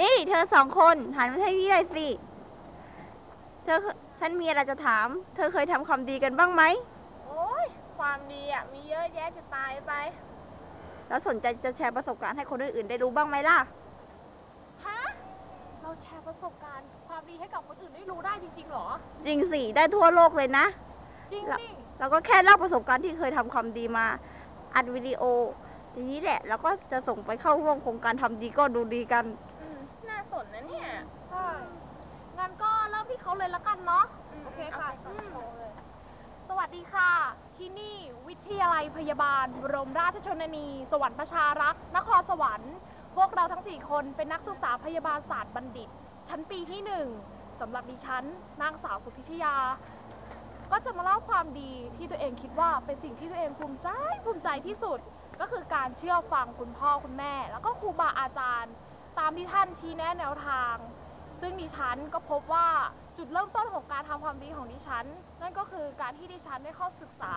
นี่เธอสองคนหันมาให้พี่หน่อยสิ เธอฉันมีอะไรจะถาม เธอเคยทำความดีกันบ้างไหม โอ้ย ความดีอะ มีเยอะแยะจะตายไป แล้วสนใจจะแชร์ประสบการณ์ให้คนอื่นๆได้รู้บ้างไหมล่ะ ฮะ เราแชร์ประสบการณ์ ความดีให้กับคนอื่นได้รู้ได้จริงๆเหรอ จริงสิ ได้ทั่วโลกเลยนะ จริงแล้วดิเราก็แค่เล่าประสบการณ์ที่เคยทำความดีมา อัดวิดีโอ ทีนี้แหละเราก็จะส่งไปเข้าร่วมโครงการทำดีก็ดูดีกันอืมน่า สนนะเนี่ย ใช่งั้นก็เริ่มที่เขาเลยละกันเนาะโอเคค่ะอืมสวัสดีค่ะ ที่นี่วิทยาลัยพยาบาลบรมราชชนนี สวรรค์ประชารักษ์นครสวรรค์ พวกเราทั้งสี่คนเป็นนักศึกษาพยาบาลศาสตร์บัณฑิต ชั้นปีที่หนึ่งสำหรับดิฉัน นางสาวสุพิชยา ก็จะมาเล่าความดีที่ตัวเองคิดว่าเป็นสิ่งที่ตัวเองภูมิใจภูมิใจที่สุด ก็คือการเชื่อฟังคุณพ่อคุณแม่ แล้วก็ครูบาอาจารย์ ตามที่ท่านชี้แนะแนวทาง ซึ่งดิฉันก็พบว่าจุดเริ่มต้นของการทำความดีของดิฉัน นั่นก็คือการที่ดิฉันได้เข้าศึกษา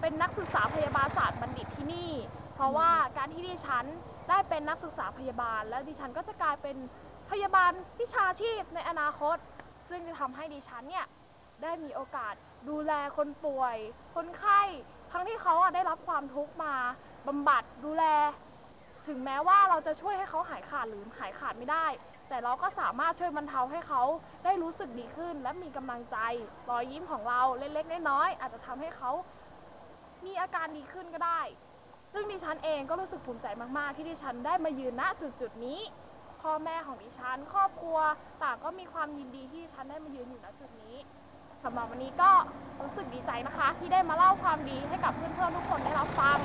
เป็นนักศึกษาพยาบาลศาสตร์บัณฑิตที่นี่ เพราะว่าการที่ดิฉันได้เป็นนักศึกษาพยาบาล แล้วดิฉันก็จะกลายเป็นพยาบาลวิชาชีพในอนาคต ซึ่งจะทำให้ดิฉันเนี่ยได้มีโอกาสดูแลคนป่วย คนไข้ ทั้งที่เขาได้รับความทุกข์มาบำบัดดูแล ถึงแม้ว่าเราจะช่วยให้เขาหายขาดหรือหายขาดไม่ได้ แต่เราก็สามารถช่วยบรรเทาให้เขาได้รู้สึกดีขึ้น และมีกำลังใจ รอยยิ้มของเราเล็กๆน้อยๆอาจจะทำให้เขามีอาการดีขึ้นก็ได้ ซึ่งดิฉันเองก็รู้สึกภูมิใจมากๆ ที่ดิฉันได้มายืนณจุดจุดๆนี้ พ่อแม่ของดิฉัน ครอบครัวต่างก็มีความยินดีที่ดิฉันได้มายืนอยู่ณจุดนี้สำหรับวันนี้ก็รู้สึกดีใจนะคะ ที่ได้มาเล่าความดีให้กับเพื่อนๆทุกคนได้รับฟัง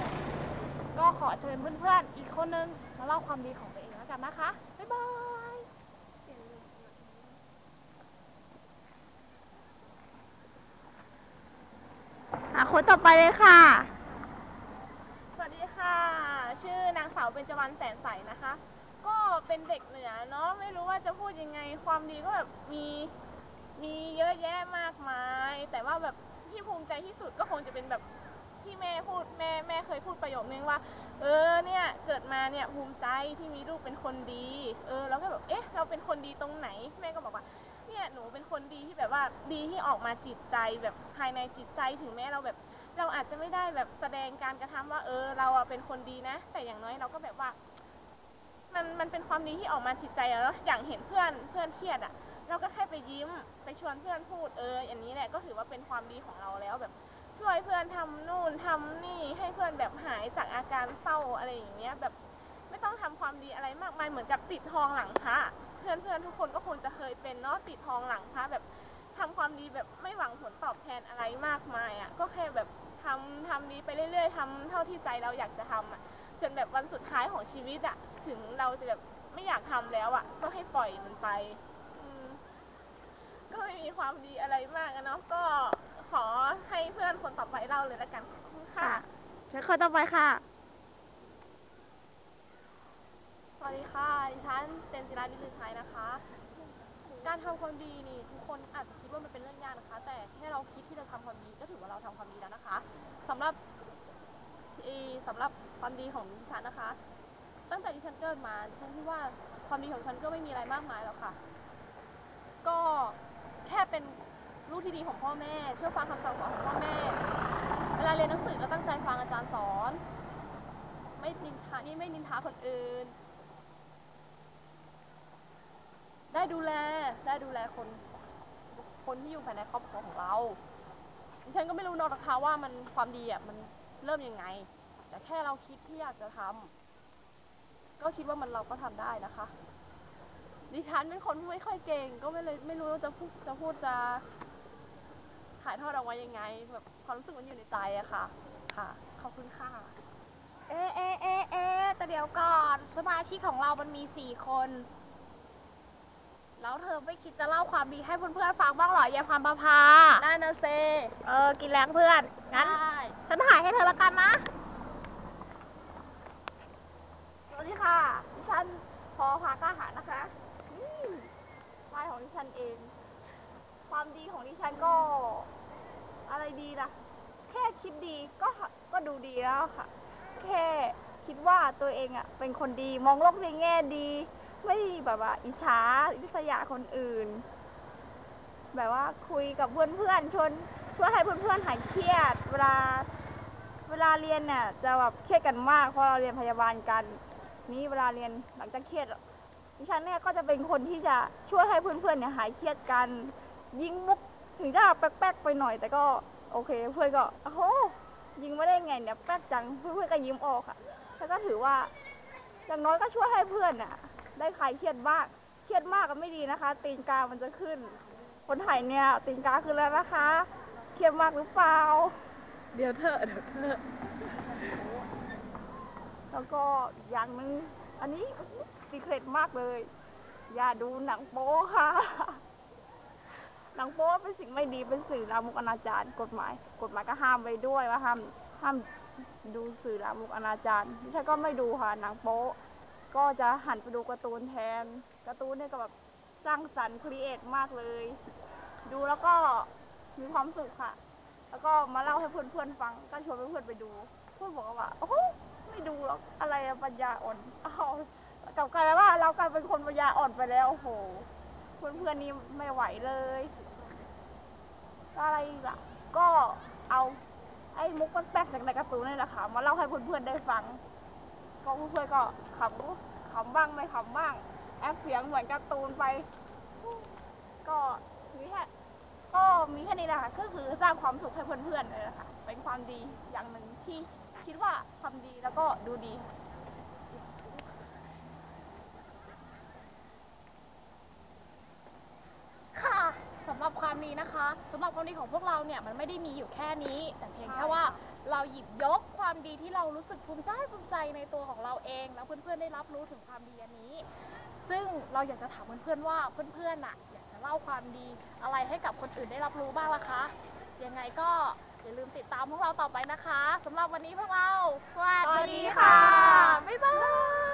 ก็ขอเชิญเพื่อนๆ อีกคนนึงมาเล่าความดีของตัวเองแล้วกันนะคะ บ๊ายบายอะคนต่อไปเลยค่ะ สวัสดีค่ะ ชื่อนางสาวเบญจวรรณแสนใสนะคะ ก็เป็นเด็กเหนือเนาะ ไม่รู้ว่าจะพูดยังไง ความดีก็แบบมี มีเยอะแยะมากมาย แต่ว่าแบบที่ภูมิใจที่สุดก็คงจะเป็นแบบ ที่แม่พูดแม่แม่เคยพูดประโยคนึงว่า เออเนี่ยเกิดมาเนี่ยภูมิใจที่มีลูกเป็นคนดี เออแล้วก็แบบเอ๊ะ เราเป็นคนดีตรงไหน แม่ก็บอกว่า เนี่ยหนูเป็นคนดีที่แบบว่าดีที่ออกมาจิตใจแบบภายในจิตใจถึงแม้เราแบบ เราอาจจะไม่ได้แบบแสดงการกระทำว่า เออ เราอะเป็นคนดีนะ แต่อย่างน้อยเราก็แบบว่า มันมันเป็นความดีที่ออกมาจิตใจอะเนาะอย่างเห็นเพื่อนเพื่อนเครียดอะเราก็แค่ไปยิ้มไปชวนเพื่อนพูดเอออย่างนี้แหละก็ถือว่าเป็นความดีของเราแล้วแบบ ช่วยเพื่อนทำนู่นทำนี่ให้เพื่อนแบบหายจากอาการเศร้าอะไรอย่างเงี้ยแบบไม่ต้องทำความดีอะไรมากมายเหมือนกับติดทองหลังพระเพื่อนเพื่อนๆทุกคนก็คงจะเคยเป็นเนาะติดทองหลังพระแบบทำความดีแบบไม่หวังผลตอบแทนอะไรมากมายอะ่ะก็แค่แบบทำทำดีไปเรื่อยๆทำเท่าที่ใจเราอยากจะทำอะจนแบบวันสุดท้ายของชีวิตอะ่ะถึงเราจะแบบไม่อยากทำแล้วอะ่ะก็ให้ปล่อยมันไป อืม ก็ไม่มีความดีอะไรมากอะเนาะก็ ขอให้เพื่อนคนต่อไปเล่าเลยละกันขอบคุณค่ะค่ะ เชิญคนต่อไปค่ะ สวัสดีค่ะ ดิฉันเจนจิราดิลือชัยนะคะ การทำความดีนี่ ทุกคนอาจจะคิดว่ามันเป็นเรื่องยากนะคะ แต่แค่เราคิดที่จะทำความดีก็ถือว่าเราทำความดีแล้วนะคะสำหรับอีสำหรับความดีของดิฉันนะคะ ตั้งแต่ดิฉันเกิดมาดิฉันคิดว่าความดีของฉันก็ไม่มีอะไรมากมายหรอกค่ะ ก็แค่เป็น ลูกที่ดีของพ่อแม่ เชื่อฟังคำสั่งสอนของพ่อแม่ เวลาเรียนหนังสือก็ตั้งใจฟังอาจารย์สอน ไม่นินทานี่ไม่นินทาคนอื่น ได้ดูแล ได้ดูแลคน คนที่อยู่ภายในครอบครัวของเราดิฉันก็ไม่รู้นอกนะคะว่ามันความดีอะมันเริ่มยังไง แต่แค่เราคิดที่อยากจะทำก็คิดว่ามันเราก็ทำได้นะคะดิฉันเป็นคนไม่ค่อยเก่ง ก็ไม่เลยไม่รู้ว่าจะพูดจะพูดจะายทอดออกมายังไงแบบความรู้สึกมันอยู่ในใจอะค่ะ ค่ะ ขอบคุณค่ะ เอ๊ะเอ๊ะเอ๊ะเอ๊ะแต่เดี๋ยวก่อน สมาชิกของเรามันมีสี่คน แล้วเธอไม่คิดจะเล่าความดีให้เพื่อนๆฟังบ้างเหรอยายพามประพาได้นะเซเออ กินแรงเพื่อน งั้นฉันถ่ายให้เธอละกันนะ สวัสดีค่ะ ดิฉันพอพากล้าหาญนะคะอืมป้ายของดิฉันเอง ความดีของดิฉันก็ อะไรดีล่ะ แค่คิดดีก็ก็ดูดีแล้วค่ะ แค่คิดว่าตัวเองอะ เป็นคนดีมองโลกในแง่ดี ไม่แบบว่าอิจฉาอิษยาคนอื่น แบบว่าคุยกับเพื่อนๆชวนเพื่อให้เพื่อนๆหายเครียด เวลา เวลาเรียนเนี่ย จะแบบเครียดกันมากเพราะเราเรียนพยาบาลกัน นี้เวลาเรียนหลังจากเครียดดิฉันเนี่ยก็จะเป็นคนที่จะช่วยให้เพื่อนๆเนี่ยหายเครียดกัน ยิงมุกถึงจะแป๊กๆไปหน่อย แต่ก็โอเค เพื่อนก็โอ้โหยิงไม่ได้ไงเนี่ยแป๊กจังเพื่อนๆก็ยิ้มออกค่ะแล้วก็ถือว่าอย่างน้อยก็ช่วยให้เพื่อนน่ะ ได้คลายเครียดบ้างเครียดมากก็ไม่ดีนะคะ ตีนกามันจะขึ้น คนไทยเนี่ย ตีนกาขึ้นแล้วนะคะ เครียดมากหรือเปล่า เดี๋ยวเถอเดี๋ยวเถอแล้วก็อย่างนึง อันนี้ซีเครตมากเลย อย่าดูหนังโป๊ค่ะ หนังโป๊เป็นสิ่งไม่ดีเป็นสื่อลามกอนาจารกฎหมาย กฎหมายก็ห้ามไว้ด้วยว่าห้ามห้ามดูสื่อลามกอนาจารดิฉันก็ไม่ดูค่ะหนังโป๊ก็จะหันไปดูการ์ตูนแทนการ์ตูนเนี่ยก็แบบสร้างสรรค์ครีเอทมากเลย ดูแล้วก็มีความสุขค่ะ แล้วก็มาเล่าให้เพื่อนๆฟังก็ชวนเพื่อนๆไปดูเพื่อนบอกว่าโอ้โหไม่ดูหรอกอะไรปัญญาอ่อนอ้าวกลับกลายว่าเรากลายเป็นคนปัญญาอ่อนไปแล้วโอ้โห เพื่อนๆนี่ไม่ไหวเลยอะไรกล่ะ ก็เอาไอ้มุกแป๊กจากในการ์ตูนนี่แหละค่ะ มาเล่าให้เพื่อนๆได้ฟัง ก็เพื่อนๆก็ขำขำบ้างไม่ขำบ้าง แอปเสียงเหมือนการ์ตูนไป ก็มีแค่ก็มีแค่นี้แหละค่ะก็คือสร้างความสุขให้เพื่อนๆเลยนะคะเป็นความดีอย่างหนึ่งที่คิดว่าทำดีแล้วก็ดูดี ค่ะ สำหรับความดีนะคะสำหรับความดีของพวกเราเนี่ยมันไม่ได้มีอยู่แค่นี้ แต่เพียงแค่ว่าเราหยิบยกความดีที่เรารู้สึกภูมิใจภูมิใจในตัวของเราเอง แล้วเพื่อนๆได้รับรู้ถึงความดีอันนี้ ซึ่งเราอยากจะถามเพื่อนๆว่าเพื่อนๆน่ะ อยากจะเล่าความดีอะไรให้กับคนอื่นได้รับรู้บ้างล่ะคะยังไงก็อย่าลืมติดตามพวกเราต่อไปนะคะสำหรับวันนี้พวกเราสวัสดีค่ะบ๊ายบาย